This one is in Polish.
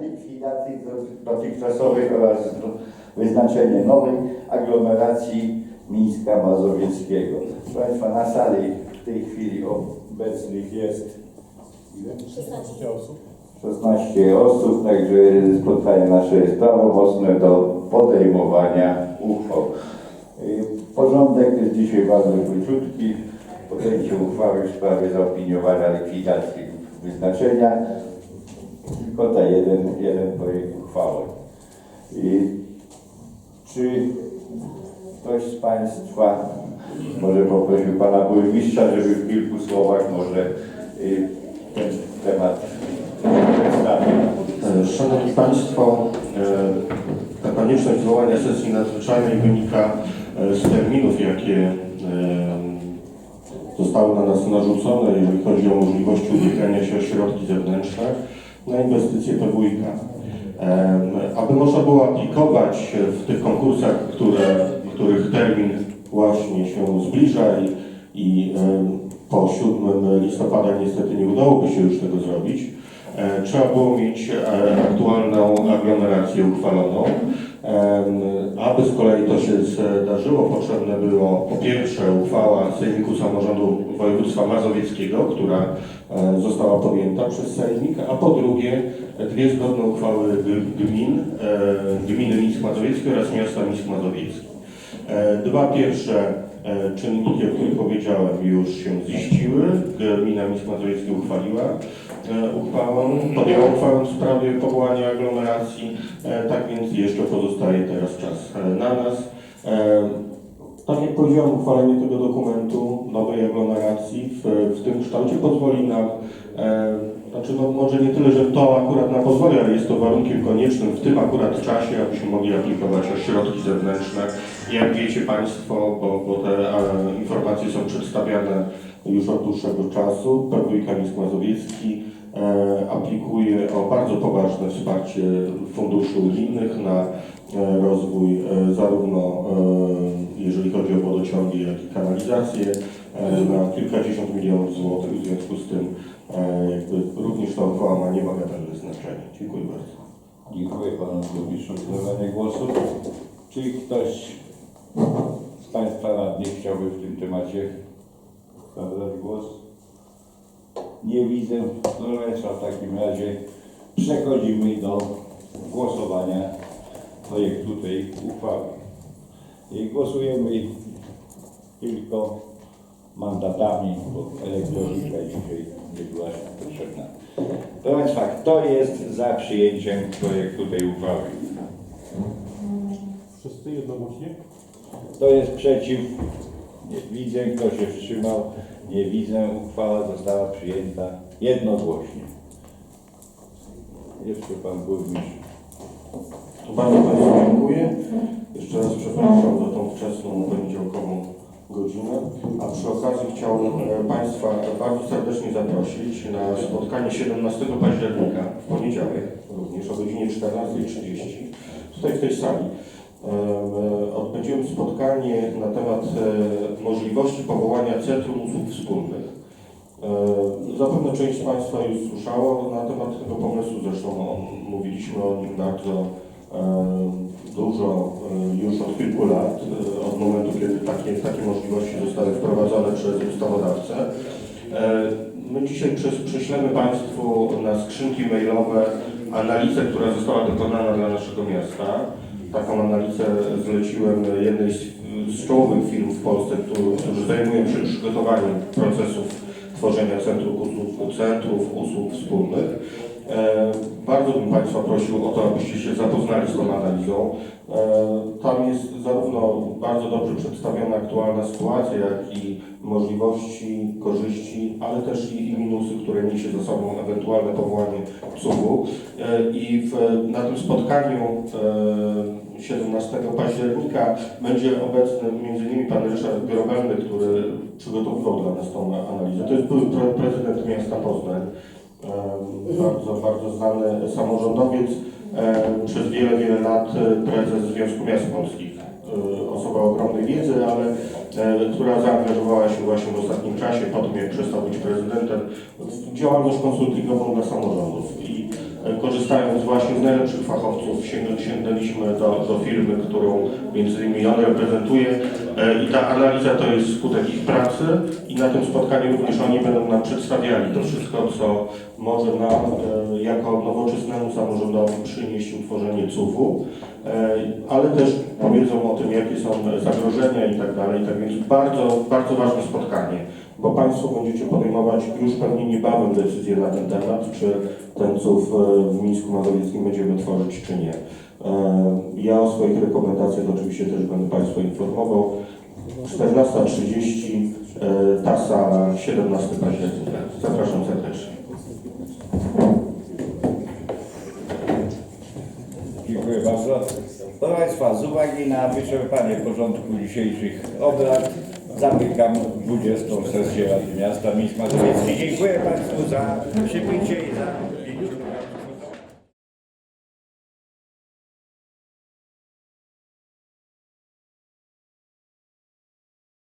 likwidacji dotychczasowej oraz wyznaczenie nowej aglomeracji Mińska Mazowieckiego. Proszę Państwa, na sali w tej chwili obecnych jest ile? 16 osób. 16 osób, także spotkanie nasze jest prawomocne do podejmowania uchwał. Y, Porządek jest dzisiaj bardzo króciutki. Podjęcie uchwały w sprawie zaopiniowania likwidacji wyznaczenia. Tylko ta jeden, jeden projekt uchwały. I czy ktoś z Państwa może poprosił Pana Burmistrza, żeby w kilku słowach może y, ten temat przedstawił. Szanowni Państwo, e, ta konieczność zwołania sesji nadzwyczajnej wynika e, z terminów, jakie e, zostały na nas narzucone, jeżeli chodzi o możliwości ubiegania się o środki zewnętrzne na inwestycje PWIK. Aby można było aplikować w tych konkursach, które, których termin właśnie się zbliża i, i po 7 listopada niestety nie udałoby się już tego zrobić, E, Trzeba było mieć e, aktualną aglomerację uchwaloną. Aby z kolei to się zdarzyło, potrzebne było po pierwsze uchwała Sejmiku Samorządu Województwa Mazowieckiego, która e, została podjęta przez Sejmik, a po drugie dwie zgodne uchwały gmin, e, gminy Mińsk Mazowiecki oraz miasta Mińsk Mazowiecki. E, Dwa pierwsze czynniki, o których powiedziałem, już się ziściły. Gmina Mińsk Mazowiecki uchwaliła uchwałę, podjęła uchwałę w sprawie powołania aglomeracji, e, tak więc jeszcze pozostaje teraz czas e, na nas. E, Tak jak powiedziałem, uchwalenie tego dokumentu nowej aglomeracji w, w tym kształcie pozwoli nam, e, znaczy no może nie tyle, że to akurat nam pozwoli, ale jest to warunkiem koniecznym w tym akurat czasie, abyśmy mogli aplikować o środki zewnętrzne. Jak wiecie Państwo, bo, bo te e, informacje są przedstawiane już od dłuższego czasu, PWK Mińsk Mazowiecki e, aplikuje o bardzo poważne wsparcie funduszy unijnych na e, rozwój e, zarówno e, jeżeli chodzi o wodociągi, jak i kanalizację e, na kilkadziesiąt milionów złotych. W związku z tym e, jakby również ta uchwała ma niebagatelne znaczenie. Dziękuję bardzo. Dziękuję Panu Burmistrzowi za zabranie głosu. Czy ktoś z Państwa radnych chciałby w tym temacie zabrać głos? Nie widzę. Proszę Państwa, w takim razie przechodzimy do głosowania projektu tej uchwały. I głosujemy tylko mandatami, bo elektronika dzisiaj nie była potrzebna. Proszę Państwa, kto jest za przyjęciem projektu tej uchwały? Wszyscy jednogłośnie? Kto jest przeciw? Nie widzę. Kto się wstrzymał? Nie widzę. Uchwała została przyjęta jednogłośnie. Jeszcze Pan Burmistrz. Bardzo Państwu dziękuję. Jeszcze raz przepraszam za tą wczesną poniedziałkową godzinę. A przy okazji chciałbym e, Państwa bardzo serdecznie zaprosić na spotkanie 17 października, w poniedziałek również o godzinie 14.30, tutaj w tej sali. E, e, Odbędziemy spotkanie na temat możliwości powołania Centrum Usług Wspólnych. E, Zapewne część z Państwa już słyszało na temat tego pomysłu, zresztą mówiliśmy o nim bardzo e, dużo e, już od kilku lat, od momentu, kiedy takie, takie możliwości zostały wprowadzone przez ustawodawcę. My dzisiaj prześlemy Państwu na skrzynki mailowe analizę, która została dokonana dla naszego miasta. Taką analizę zleciłem jednej z, z czołowych firm w Polsce, którzy, zajmują się przygotowaniem procesów tworzenia centrów usług, centrów usług wspólnych. E, bardzo bym Państwa prosił o to, abyście się zapoznali z tą analizą. E, tam jest zarówno bardzo dobrze przedstawiona aktualna sytuacja, jak i możliwości, korzyści, ale też i, i minusy, które niesie ze sobą ewentualne powołanie CUG-u. E, I w, na tym spotkaniu e, 17 października będzie obecny m.in. pan Ryszard Grobelny, który przygotowywał dla nas tą analizę. To jest były pre- prezydent miasta Poznań. E, bardzo, bardzo znany samorządowiec, e, przez wiele, wiele lat e, prezes Związku Miast Polskich. Osoba ogromnej wiedzy, ale która zaangażowała się właśnie w ostatnim czasie, po tym jak przestał być prezydentem, w działalność konsultingową dla samorządów. Korzystając właśnie z najlepszych fachowców, sięgnę- sięgnęliśmy do, do firmy, którą między innymi on reprezentuje. E, i ta analiza to jest skutek ich pracy i na tym spotkaniu również oni będą nam przedstawiali to wszystko, co może nam e, jako nowoczesnemu samorządowi przynieść utworzenie CUF-u, e, ale też powiedzą o tym, jakie są zagrożenia i tak dalej. Tak więc bardzo, bardzo ważne spotkanie, bo Państwo będziecie podejmować już pewnie niebawem decyzję na ten temat, czy ten CUF e, w Mińsku Mazowieckim będziemy tworzyć, czy nie. E, Ja o swoich rekomendacjach oczywiście też będę Państwa informował. 14.30, e, tasa 17 października. Zapraszam serdecznie. Dziękuję bardzo. Proszę Państwa, z uwagi na wyczerpanie porządku dzisiejszych obrad zamykam 20. sesję Rady Miasta Mińsk Mazowiecki. Dziękuję Państwu za przybycie i za